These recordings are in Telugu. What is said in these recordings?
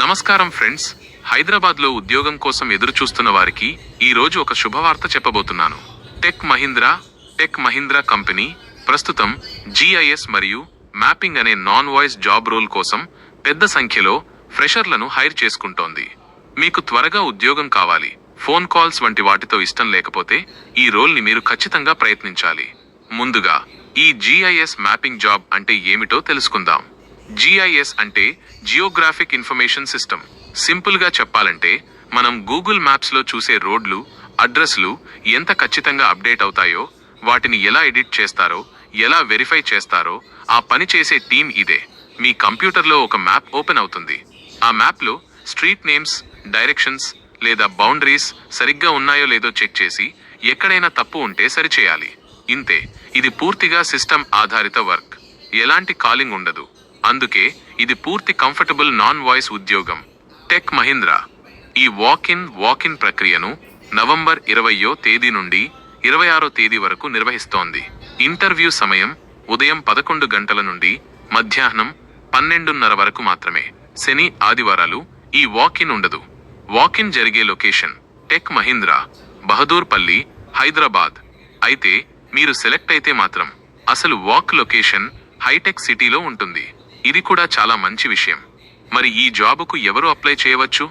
నమస్కారం ఫ్రెండ్స్ హైదరాబాద్లో ఉద్యోగం కోసం ఎదురుచూస్తున్న వారికి ఈ రోజు ఒక శుభవార్త చెప్పబోతున్నాను. Tech Mahindra Tech Mahindra company ప్రస్తుతం జిఐఎస్ మరియు మ్యాపింగ్ అనే నాన్ వాయిస్ జాబ్ రోల్ కోసం పెద్ద సంఖ్యలో ఫ్రెషర్లను హైర్ చేసుకుంటోంది. మీకు త్వరగా ఉద్యోగం కావాలి. ఫోన్ కాల్స్ వంటి వాటితో ఇష్టం లేకపోతే ఈ రోల్ని మీరు ఖచ్చితంగా ప్రయత్నించాలి. ముందుగా ఈ జిఐఎస్ మ్యాపింగ్ జాబ్ అంటే ఏమిటో తెలుసుకుందాం. జిఐఎస్ అంటే జియోగ్రాఫిక్ ఇన్ఫర్మేషన్ సిస్టమ్ సింపుల్గా చెప్పాలంటే మనం గూగుల్ మ్యాప్స్లో చూసే రోడ్లు అడ్రస్లు ఎంత ఖచ్చితంగా అప్డేట్ అవుతాయో వాటిని ఎలా ఎడిట్ చేస్తారో ఎలా వెరిఫై చేస్తారో ఆ పని చేసే టీం ఇదే. మీ కంప్యూటర్లో ఒక మ్యాప్ ఓపెన్ అవుతుంది. ఆ మ్యాప్లో స్ట్రీట్ నేమ్స్ డైరెక్షన్స్ లేదా బౌండరీస్ సరిగ్గా ఉన్నాయో లేదో చెక్ చేసి ఎక్కడైనా తప్పు ఉంటే సరిచేయాలి. ఇంతే. ఇది పూర్తిగా సిస్టమ్ ఆధారిత వర్క్. ఎలాంటి కాలింగ్ ఉండదు. అందుకే ఇది పూర్తి కంఫర్టబుల్ నాన్ వాయిస్ ఉద్యోగం. టెక్ మహీంద్రా. ఈ వాక్ ఇన్ వాక్ ఇన్ ప్రక్రియను నవంబర్ ఇరవయో తేదీ నుండి ఇరవై ఆరో తేదీ వరకు నిర్వహిస్తోంది. ఇంటర్వ్యూ సమయం ఉదయం పదకొండు గంటల నుండి మధ్యాహ్నం పన్నెండున్నర వరకు మాత్రమే. శని ఆదివారాలు ఈ వాక్ ఇన్ ఉండదు. వాక్ ఇన్ జరిగే లొకేషన్ టెక్ మహీంద్రా బహదూర్పల్లి హైదరాబాద్. అయితే మీరు సెలెక్ట్ అయితే మాత్రం అసలు వాక్ లొకేషన్ హైటెక్ సిటీలో ఉంటుంది. ఇది కూడా చాలా మంచి విషయం. మరి ఈ జాబుకు ఎవరు అప్లై చేయవచ్చు?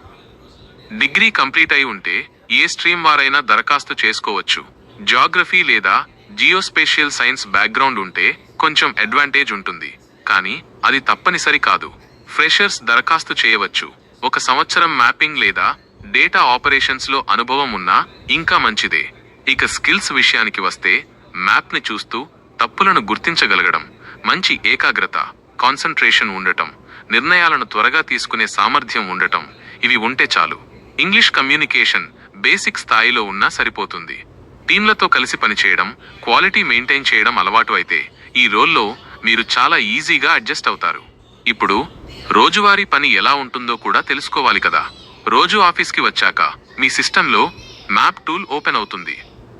డిగ్రీ కంప్లీట్ అయి ఉంటే ఏ స్ట్రీమ్ వారైనా దరఖాస్తు చేసుకోవచ్చు. జాగ్రఫీ లేదా జియోస్పేషియల్ సైన్స్ బ్యాక్గ్రౌండ్ ఉంటే కొంచెం అడ్వాంటేజ్ ఉంటుంది. కానీ అది తప్పనిసరి కాదు. ఫ్రెషర్స్ దరఖాస్తు చేయవచ్చు. ఒక సంవత్సరం మ్యాపింగ్ లేదా డేటా ఆపరేషన్స్లో అనుభవం ఉన్నా ఇంకా మంచిదే. ఇక స్కిల్స్ విషయానికి వస్తే మ్యాప్ని చూస్తూ తప్పులను గుర్తించగలగడం మంచి ఏకాగ్రత. కాన్సన్ట్రేషన్ ఉండటం నిర్ణయాలను త్వరగా తీసుకునే సామర్థ్యం ఉండటం ఇవి ఉంటే చాలు. ఇంగ్లీష్ కమ్యూనికేషన్ బేసిక్ స్థాయిలో ఉన్నా సరిపోతుంది. టీంలతో కలిసి పనిచేయడం క్వాలిటీ మెయింటైన్ చేయడం అలవాటు అయితే ఈ రోల్లో మీరు చాలా ఈజీగా అడ్జస్ట్ అవుతారు. ఇప్పుడు రోజువారీ పని ఎలా ఉంటుందో కూడా తెలుసుకోవాలి కదా. రోజు ఆఫీస్కి వచ్చాక మీ సిస్టంలో మ్యాప్ టూల్ ఓపెన్ అవుతుంది.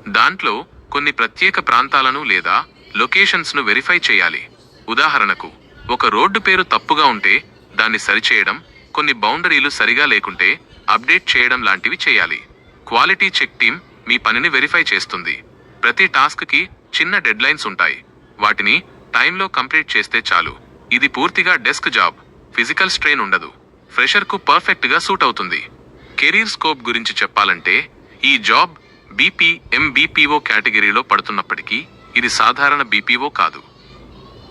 దాంట్లో కొన్ని ప్రత్యేక ప్రాంతాలను లేదా లొకేషన్స్ను వెరిఫై చేయాలి. ఉదాహరణకు ఒక రోడ్డు పేరు తప్పుగా ఉంటే దాన్ని సరిచేయడం కొన్ని బౌండరీలు సరిగా లేకుంటే అప్డేట్ చేయడం లాంటివి చేయాలి. క్వాలిటీ చెక్ టీం మీ పనిని వెరిఫై చేస్తుంది. ప్రతి టాస్క్కి చిన్న డెడ్లైన్స్ ఉంటాయి. వాటిని టైంలో కంప్లీట్ చేస్తే చాలు. ఇది పూర్తిగా డెస్క్ జాబ్ ఫిజికల్ స్ట్రెయిన్ ఉండదు. ఫ్రెషర్కు పర్ఫెక్ట్గా సూట్ అవుతుంది. కెరీర్ స్కోప్ గురించి చెప్పాలంటే ఈ జాబ్ బీపీ ఎంబీపీఓ కేటగిరీలో పడుతున్నప్పటికీ ఇది సాధారణ బీపీఓ కాదు.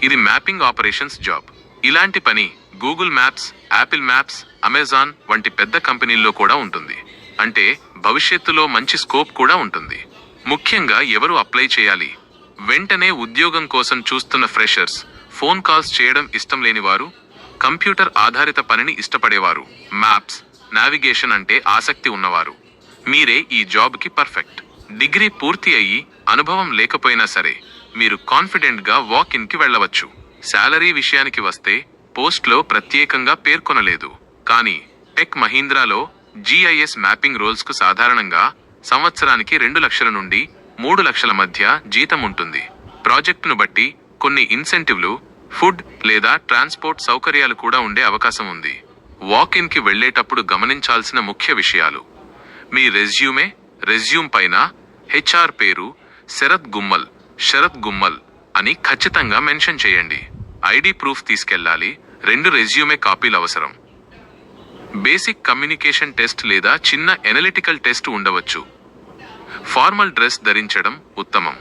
ఇది మ్యాపింగ్ ఆపరేషన్స్ జాబ్. ఇలాంటి పని Google maps Apple maps Amazon వంటి పెద్ద కంపెనీల్లో కూడా ఉంటుంది. అంటే భవిష్యత్తులో మంచి స్కోప్ కూడా ఉంటుంది. ముఖ్యంగా ఎవరు అప్లై చేయాలి? వెంటనే ఉద్యోగం కోసం చూస్తున్న ఫ్రెషర్స్ ఫోన్ కాల్స్ చేయడం ఇష్టం లేని వారు కంప్యూటర్ ఆధారిత పనిని ఇష్టపడేవారు మ్యాప్స్ నావిగేషన్ అంటే ఆసక్తి ఉన్నవారు. మీరే ఈ జాబ్కి పర్ఫెక్ట్. డిగ్రీ పూర్తి అయ్యి అనుభవం లేకపోయినా సరే మీరు కాన్ఫిడెంట్గా వాకిన్కి వాక్ వెళ్ళవచ్చు. శాలరీ విషయానికి వస్తే పోస్ట్లో ప్రత్యేకంగా పేర్కొనలేదు. కానీ టెక్ మహీంద్రాలో జిఐఎస్ మ్యాపింగ్ రోల్స్కు సాధారణంగా సంవత్సరానికి రెండు లక్షల నుండి మూడు లక్షల మధ్య జీతం ఉంటుంది. ప్రాజెక్టును బట్టి కొన్ని ఇన్సెంటివ్లు ఫుడ్ లేదా ట్రాన్స్పోర్ట్ సౌకర్యాలు కూడా ఉండే అవకాశం ఉంది. వాక్ వెళ్ళేటప్పుడు గమనించాల్సిన ముఖ్య విషయాలు. మీ రెజ్యూమే రెజ్యూమ్ పైన హెచ్ఆర్ పేరు శరత్ గుమ్మల్. శరత్ గుమ్మల్ అని ఖచ్చితంగా మెన్షన్ చేయండి. ఐడి ప్రూఫ్ తీసుకెళ్ళాలి రెండు రెజ్యూమే కాపీలు అవసరం. బేసిక్ కమ్యూనికేషన్ టెస్ట్ లేదా చిన్న ఎనలిటికల్ టెస్ట్ ఉండవచ్చు. ఫార్మల్ డ్రెస్ ధరించడం ఉత్తమం.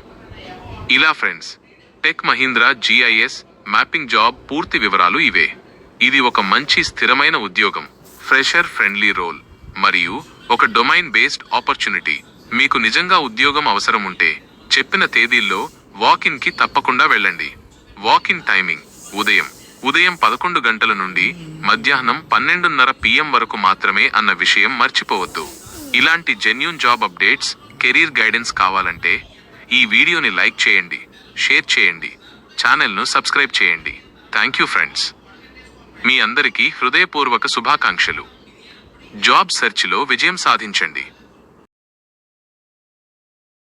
ఇలా friends tech Mahindra GIS mapping job పూర్తి వివరాలు ఇవే. ఇది ఒక మంచి స్థిరమైన ఉద్యోగం ఫ్రెషర్ ఫ్రెండ్లీ రోల్ మరియు ఒక డొమైన్ బేస్డ్ ఆపర్చునిటీ. మీకు నిజంగా ఉద్యోగం అవసరం ఉంటే చెప్పిన తేదీల్లో వాకిన్కి తప్పకుండా వెళ్ళండి. వాకిన్ టైమింగ్ ఉదయం. ఉదయం పదకొండు గంటల నుండి మధ్యాహ్నం పన్నెండున్నర పిఎం వరకు మాత్రమే అన్న విషయం మర్చిపోవద్దు. ఇలాంటి genuine job updates career guidance కావాలంటే ఈ వీడియోని లైక్ చేయండి షేర్ చేయండి ఛానల్ను సబ్స్క్రైబ్ చేయండి. Thank you friends. మీ అందరికీ హృదయపూర్వక శుభాకాంక్షలు. జాబ్ సెర్చ్లో విజయం సాధించండి.